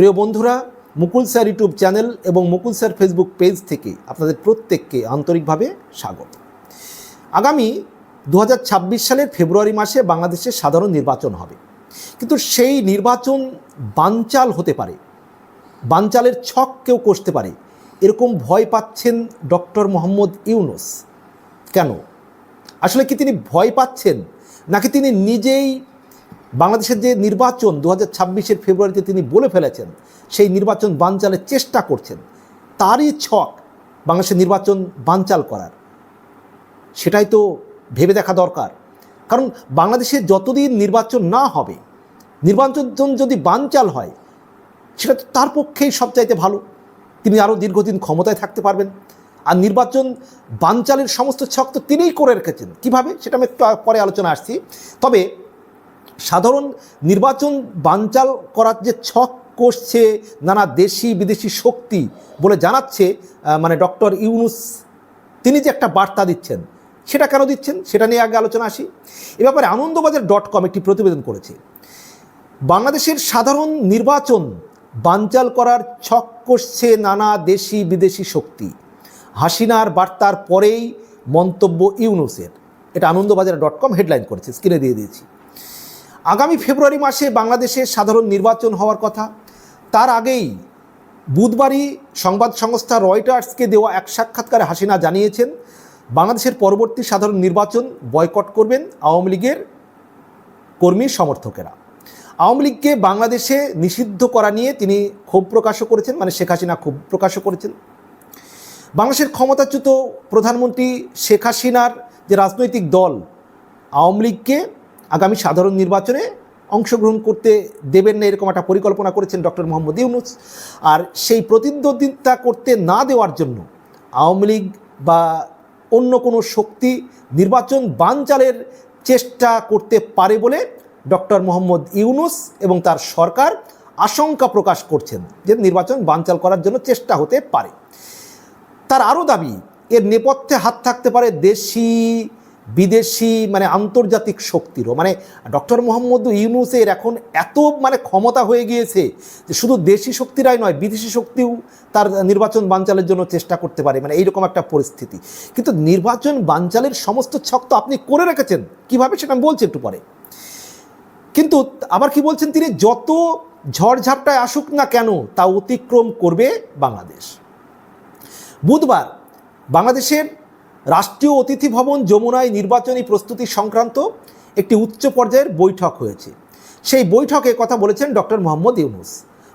প্রিয় বন্ধুরা, মুকুল sir YouTube channel এবং মুকুল স্যার ফেসবুক পেজ থেকে আপনাদের প্রত্যেককে আন্তরিকভাবে স্বাগত। আগামী দু হাজার ছাব্বিশ সালের ফেব্রুয়ারি মাসে বাংলাদেশে সাধারণ নির্বাচন হবে। কিন্তু সেই নির্বাচন বানচাল হতে পারে, বানচালের ছক কেউ কষতে পারে, এরকম ভয় পাচ্ছেন ডক্টর মোহাম্মদ ইউনুস। কেন? আসলে কি তিনি ভয় পাচ্ছেন? নাকি তিনি নিজেই বাংলাদেশের যে নির্বাচন দু হাজার ছাব্বিশের ফেব্রুয়ারিতে তিনি বলে ফেলেছেন, সেই নির্বাচন বানচালের চেষ্টা করছেন। তারই ছক বাংলাদেশের নির্বাচন বানচাল করার। সেটাই তো ভেবে দেখা দরকার। কারণ বাংলাদেশে যতদিন নির্বাচন না হবে, নির্বাচন যদি বানচাল হয়, সেটা তো তার পক্ষেই সবচাইতে ভালো। তিনি আরও দীর্ঘদিন ক্ষমতায় থাকতে পারবেন। আর নির্বাচন বানচালের সমস্ত ছক তো তিনিই করে রেখেছেন। কীভাবে? সেটা আমি একটু পরে আলোচনা আসছি। তবে সাধারণ নির্বাচন বানচাল করার যে ছক কষছে নানা দেশি, বিদেশি শক্তি বলে জানাচ্ছে মানে ডক্টর ইউনুস, তিনি যে একটা বার্তা দিচ্ছেন, সেটা কেন দিচ্ছেন? সেটা নিয়ে আগে আলোচনা আসি। এ ব্যাপারে আনন্দবাজার ডট কম একটি প্রতিবেদন করেছে। বাংলাদেশের সাধারণ নির্বাচন বানচাল করার ছক কষছে নানা দেশি, বিদেশি শক্তি। হাসিনার বার্তার পরেই মন্তব্য ইউনুসের। এটা আনন্দবাজার ডট কম হেডলাইন করেছে, স্ক্রিনে দিয়ে দিয়েছি। আগামী ফেব্রুয়ারি মাসে বাংলাদেশে সাধারণ নির্বাচন হওয়ার কথা। তার আগেই বুধবারই সংবাদ সংস্থা রয়টার্সকে দেওয়া এক সাক্ষাৎকারে হাসিনা জানিয়েছেন, বাংলাদেশের পরবর্তী সাধারণ নির্বাচন বয়কট করবেন আওয়ামী লীগের কর্মী সমর্থকেরা। আওয়ামী লীগকে বাংলাদেশে নিষিদ্ধ করা নিয়ে তিনি ক্ষোভ প্রকাশও করেছেন মানে শেখ হাসিনা ক্ষোভ প্রকাশও করেছেন। বাংলাদেশের ক্ষমতাচ্যুত প্রধানমন্ত্রী শেখ হাসিনার যে রাজনৈতিক দল, আওয়ামী লীগকে আগামী সাধারণ নির্বাচনে অংশগ্রহণ করতে দেবেন না এরকম একটা পরিকল্পনা করেছেন ডক্টর মোহাম্মদ ইউনুস। আর সেই প্রতিদ্বন্দ্বিতা করতে না দেওয়ার জন্য আওয়ামী লীগ বা অন্য কোনো শক্তি নির্বাচন বানচালের চেষ্টা করতে পারে বলে ডক্টর মোহাম্মদ ইউনুস এবং তার সরকার আশঙ্কা প্রকাশ করছেন যে নির্বাচন বানচাল করার জন্য চেষ্টা হতে পারে। তার আরও দাবি, এর নেপথ্যে হাত থাকতে পারে দেশি বিদেশি মানে আন্তর্জাতিক শক্তিরও। মানে ডক্টর মোহাম্মদ ইউনুসের এখন এত মানে ক্ষমতা হয়ে গিয়েছে যে শুধু দেশি শক্তিরাই নয়, বিদেশি শক্তিও তার নির্বাচন বানচালের জন্য চেষ্টা করতে পারে। মানে এইরকম একটা পরিস্থিতি। কিন্তু নির্বাচন বানচালের সমস্ত ছক তো আপনি করে রেখেছেন। কীভাবে সেটা আমি বলছি একটু পরে। কিন্তু আবার কি বলছেন তিনি? যত ঝড়ঝাপটায় আসুক না কেন, তা অতিক্রম করবে বাংলাদেশ। বুধবার বাংলাদেশের রাষ্ট্রীয় অতিথি ভবন যমুনায় নির্বাচনী প্রস্তুতি সংক্রান্ত একটি উচ্চ পর্যায়ের বৈঠক হয়েছে। সেই বৈঠকে কথা বলেছেন ডক্টর মোহাম্মদ ইউনুস।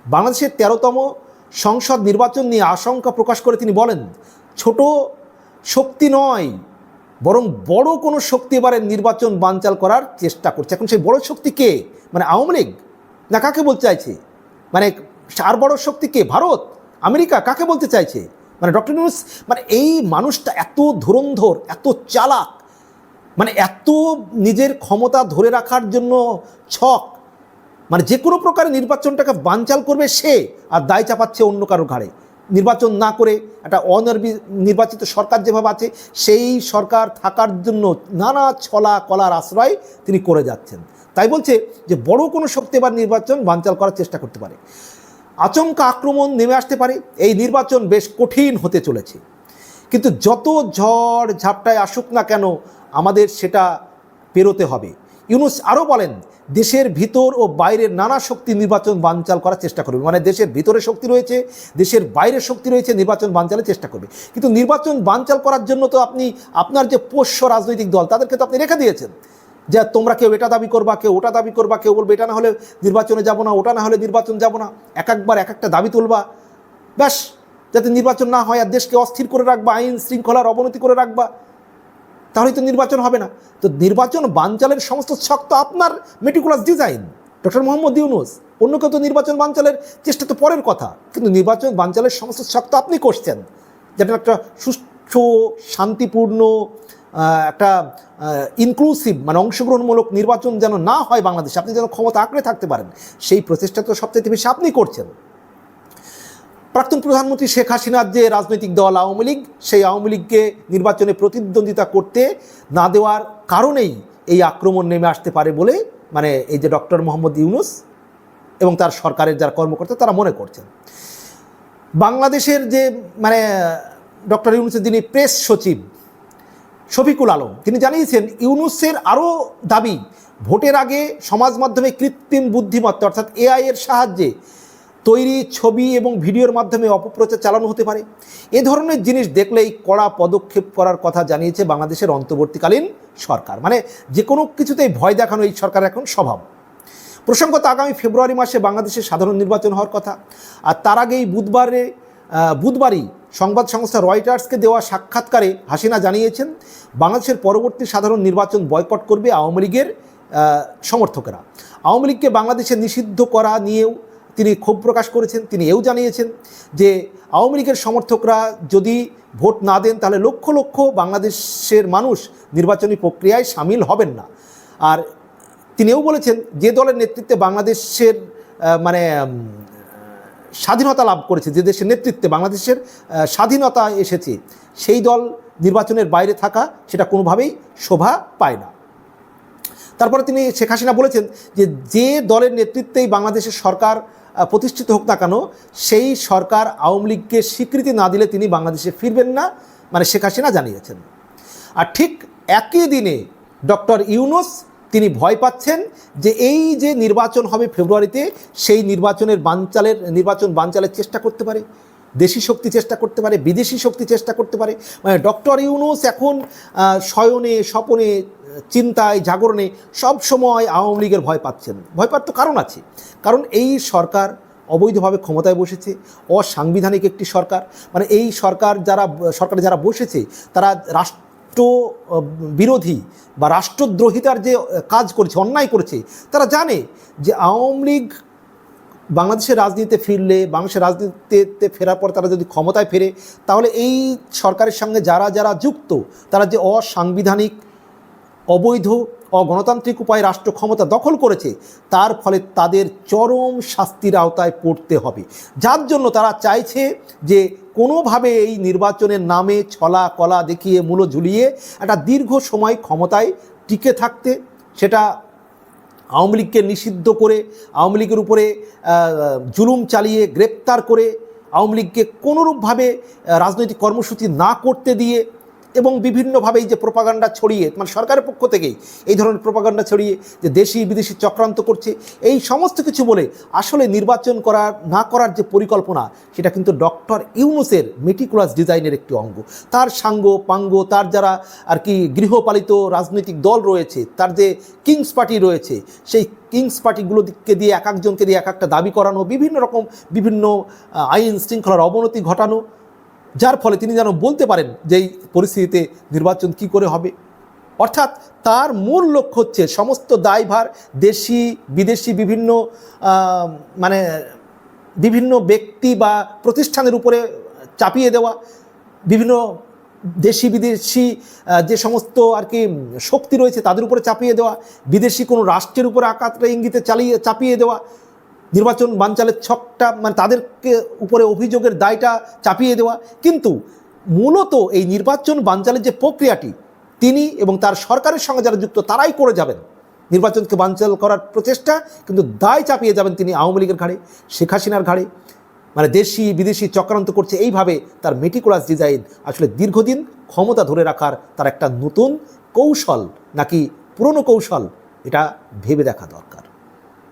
বাংলাদেশের তেরোতম সংসদ নির্বাচন নিয়ে আশঙ্কা প্রকাশ করে তিনি বলেন, ছোট শক্তি নয়, বরং বড় কোনো শক্তি এবারে নির্বাচন বানচাল করার চেষ্টা করছে। এখন সেই বড় শক্তি কে? মানে আওয়ামী লীগ? না, কাকে বলতে চাইছে? মানে আর বড় শক্তি কে? ভারত? আমেরিকা? কাকে বলতে চাইছে? মানে ডক্টর ইউনুস মানে এই মানুষটা এত ধুরন্ধর, এত চালাক মানে এত নিজের ক্ষমতা ধরে রাখার জন্য ছক মানে যে কোনো প্রকারে নির্বাচনটাকে বানচাল করবে সে আর দায় চাপাচ্ছে অন্য কারও ঘাড়ে। নির্বাচন না করে একটা অনির্বি, নির্বাচিত সরকার যেভাবে আছে, সেই সরকার থাকার জন্য নানা ছলা কলার আশ্রয় তিনি করে যাচ্ছেন। তাই বলছে যে বড় কোনো শক্তি এবার নির্বাচন বানচাল করার চেষ্টা করতে পারে। আচমকা আক্রমণ নেমে আসতে পারে। এই নির্বাচন বেশ কঠিন হতে চলেছে। কিন্তু যত ঝড় ঝাপটায় আসুক না কেন, আমাদের সেটা পেরোতে হবে। ইউনুস আরও বলেন, দেশের ভিতর ও বাইরের নানা শক্তি নির্বাচন বানচাল করার চেষ্টা করবে। মানে দেশের ভিতরে শক্তি রয়েছে, দেশের বাইরে শক্তি রয়েছে, নির্বাচন বানচালের চেষ্টা করবে। কিন্তু নির্বাচন বানচাল করার জন্য তো আপনি, আপনার যে পোষ্য রাজনৈতিক দল, তাদেরকে তো আপনি রেখে দিয়েছেন। যে তোমরা কেউ এটা দাবি করবা, কেউ ওটা দাবি করবা, কেউ বলবে এটা না হলে নির্বাচনে যাব না, ওটা না হলে নির্বাচন যাব না। এক একবার, এক একটা দাবি তুলবা। ব্যাস, যাতে নির্বাচন না হয় আর দেশকে অস্থির করে রাখবা, আইন শৃঙ্খলার অবনতি করে রাখবা। তাহলেই তো নির্বাচন হবে না। তো নির্বাচন বানচালের সমস্ত ছক তো আপনার meticulous design. Doctor Mohammad Yunus, অন্য কেউ তো নির্বাচন বানচালের চেষ্টা তো পরের কথা। কিন্তু নির্বাচন বানচালের সমস্ত ছক তো আপনি করছেন। যেটা একটা সুষ্ঠু, শান্তিপূর্ণ একটা ইনক্লুসিভ মানে অংশগ্রহণমূলক নির্বাচন যেন না হয় বাংলাদেশে, আপনি যেন ক্ষমতা আঁকড়ে থাকতে পারেন, সেই প্রচেষ্টা তো সবচেয়ে বেশি আপনি করছেন। প্রাক্তন প্রধানমন্ত্রী শেখ হাসিনার যে রাজনৈতিক দল আওয়ামী লীগ, সেই আওয়ামী লীগকে নির্বাচনে প্রতিদ্বন্দ্বিতা করতে না দেওয়ার কারণেই এই আক্রমণ নেমে আসতে পারে বলে মানে এই যে ডক্টর মোহাম্মদ ইউনুস এবং তার সরকারের যারা কর্মকর্তা, তারা মনে করছেন। বাংলাদেশের যে মানে ডক্টর ইউনুসের যিনি প্রেস সচিব শফিকুল আলম। তিনি জানিয়েছেন, ইউনুসের আরও দাবি, ভোটের আগে সমাজ মাধ্যমে কৃত্রিম বুদ্ধিমত্তা, অর্থাৎ এআই এর সাহায্যে তৈরি ছবি এবং ভিডিওর মাধ্যমে অপপ্রচার চালানো হতে পারে। এ ধরনের জিনিস দেখলেই কড়া পদক্ষেপ করার কথা জানিয়েছে বাংলাদেশের অন্তর্বর্তীকালীন সরকার। মানে যে কোনো কিছুতেই ভয় দেখানো এই সরকার এখন স্বভাব। প্রসঙ্গত, আগামী ফেব্রুয়ারি মাসে বাংলাদেশের সাধারণ নির্বাচন হওয়ার কথা। আর তার আগেই বুধবারে বুধবারই সংবাদ সংস্থা রয়টার্সকে দেওয়া সাক্ষাৎকারে হাসিনা জানিয়েছেন, বাংলাদেশের পরবর্তী সাধারণ নির্বাচন বয়কট করবে আওয়ামী লীগের সমর্থকেরা। আওয়ামী লীগকে বাংলাদেশে নিষিদ্ধ করা নিয়েও তিনি ক্ষোভ প্রকাশ করেছেন, তিনি এও জানিয়েছেন যে আওয়ামী লীগের সমর্থকরা যদি ভোট না দেন, তাহলে লক্ষ লক্ষ বাংলাদেশের মানুষ নির্বাচনী প্রক্রিয়ায় সামিল হবেন না। আর তিনিও বলেছেন, যে দলের নেতৃত্বে বাংলাদেশের মানে স্বাধীনতা লাভ করেছে, যে দেশের নেতৃত্বে বাংলাদেশের স্বাধীনতা এসেছে, সেই দল নির্বাচনের বাইরে থাকা, সেটা কোনোভাবেই শোভা পায় না। তারপরে তিনি শেখ হাসিনা বলেছেন যে যে দলের নেতৃত্বেই বাংলাদেশের সরকার প্রতিষ্ঠিত হোক না কেন, সেই সরকার আওয়ামী লীগকে স্বীকৃতি না দিলে তিনি বাংলাদেশে ফিরবেন না মানে শেখ হাসিনা জানিয়েছেন। আর ঠিক একই দিনে ডক্টর ইউনুস তিনি ভয় পাচ্ছেন যে এই যে নির্বাচন হবে ফেব্রুয়ারিতে, সেই নির্বাচনের বানচালের, নির্বাচন বানচালের চেষ্টা করতে পারে। দেশি শক্তি চেষ্টা করতে পারে, বিদেশি শক্তি চেষ্টা করতে পারে। মানে ডক্টর ইউনুস এখন শয়নে, স্বপনে, চিন্তায়, জাগরণে সব সময় আওয়ামী লীগের ভয় পাচ্ছেন। ভয় পাওয়ার তো কারণ আছে। কারণ এই সরকার অবৈধভাবে ক্ষমতায় বসেছে, অসাংবিধানিক একটি সরকার। মানে এই সরকার যারা, সরকারে যারা বসেছে, তারা রাষ্ট্র আহ, বিরোধী বা রাষ্ট্রদ্রোহিতার যে কাজ করেছে অন্যায় করেছে তারা জানে যে আওয়ামী লীগ বাংলাদেশের রাজনীতিতে ফিরলে বাংলাদেশের রাজনীতিতে ফেরার পর তারা যদি ক্ষমতায় ফেরে তাহলে এই সরকারের সঙ্গে যারা যারা যুক্ত তারা যে অসাংবিধানিক অবৈধ অগণতান্ত্রিক উপায়ে রাষ্ট্র ক্ষমতা দখল করেছে, তার ফলে তাদের চরম শাস্তির আওতায় পড়তে হবে। যার জন্য তারা চাইছে যে কোনোভাবে এই নির্বাচনের নামে ছলা কলা দেখিয়ে, মূলো ঝুলিয়ে একটা দীর্ঘ সময় ক্ষমতায় টিকে থাকতে, সেটা আওয়ামী লীগকে নিষিদ্ধ করে, আওয়ামী লীগের উপরে জুলুম চালিয়ে গ্রেপ্তার করে, আওয়ামী লীগকে কোনোরূপভাবে রাজনৈতিক কর্মসূচি না করতে দিয়ে এবং বিভিন্নভাবে এই যে প্রপাগান্ডা ছড়িয়ে মানে সরকারের পক্ষ থেকেই এই ধরনের প্রপাগান্ডা ছড়িয়ে যে দেশি বিদেশি চক্রান্ত করছে, এই সমস্ত কিছু বলে আসলে নির্বাচন করার না করার যে পরিকল্পনা, সেটা কিন্তু ডক্টর ইউনুসের মেটিকুলাস ডিজাইনের একটি অঙ্গ। তার সাঙ্গ, পাঙ্গ, তার যারা আর কি গৃহপালিত রাজনৈতিক দল রয়েছে, তার যে কিংস পার্টি রয়েছে, সেই কিংস পার্টিগুলোকে দিয়ে এক একজনকে দিয়ে এক একটা দাবি করানো, বিভিন্ন রকম বিভিন্ন আইন শৃঙ্খলার অবনতি ঘটানো যার ফলে তিনি যেন বলতে পারেন যে এই পরিস্থিতিতে নির্বাচন কি করে হবে। অর্থাৎ তার মূল লক্ষ্য হচ্ছে সমস্ত দায়ভার, দেশি, বিদেশি বিভিন্ন মানে বিভিন্ন ব্যক্তি বা প্রতিষ্ঠানের উপরে চাপিয়ে দেওয়া, বিভিন্ন দেশি, বিদেশি যে সমস্ত আর কি শক্তি রয়েছে তাদের উপরে চাপিয়ে দেওয়া, বিদেশি কোনো রাষ্ট্রের উপরে আকাতরা ইঙ্গিতে চালিয়ে, চাপিয়ে দেওয়া নির্বাচন বানচালের ছকটা মানে তাদেরকে উপরে অভিযোগের দায়টা চাপিয়ে দেওয়া। কিন্তু মূলত এই নির্বাচন বানচালের যে প্রক্রিয়াটি, তিনি এবং তার সরকারের সঙ্গে যারা যুক্ত, তারাই করে যাবেন। নির্বাচনকে বানচাল করার প্রচেষ্টা, কিন্তু দায় চাপিয়ে যাবেন তিনি আওয়ামী লীগের ঘাড়ে, শেখ হাসিনার ঘাড়ে। মানে দেশি, বিদেশি চক্রান্ত করছে, এইভাবে তার মেটিকুলাস ডিজাইন আসলে দীর্ঘদিন ক্ষমতা ধরে রাখার তার একটা নতুন কৌশল, নাকি পুরনো কৌশল, এটা ভেবে দেখা দরকার।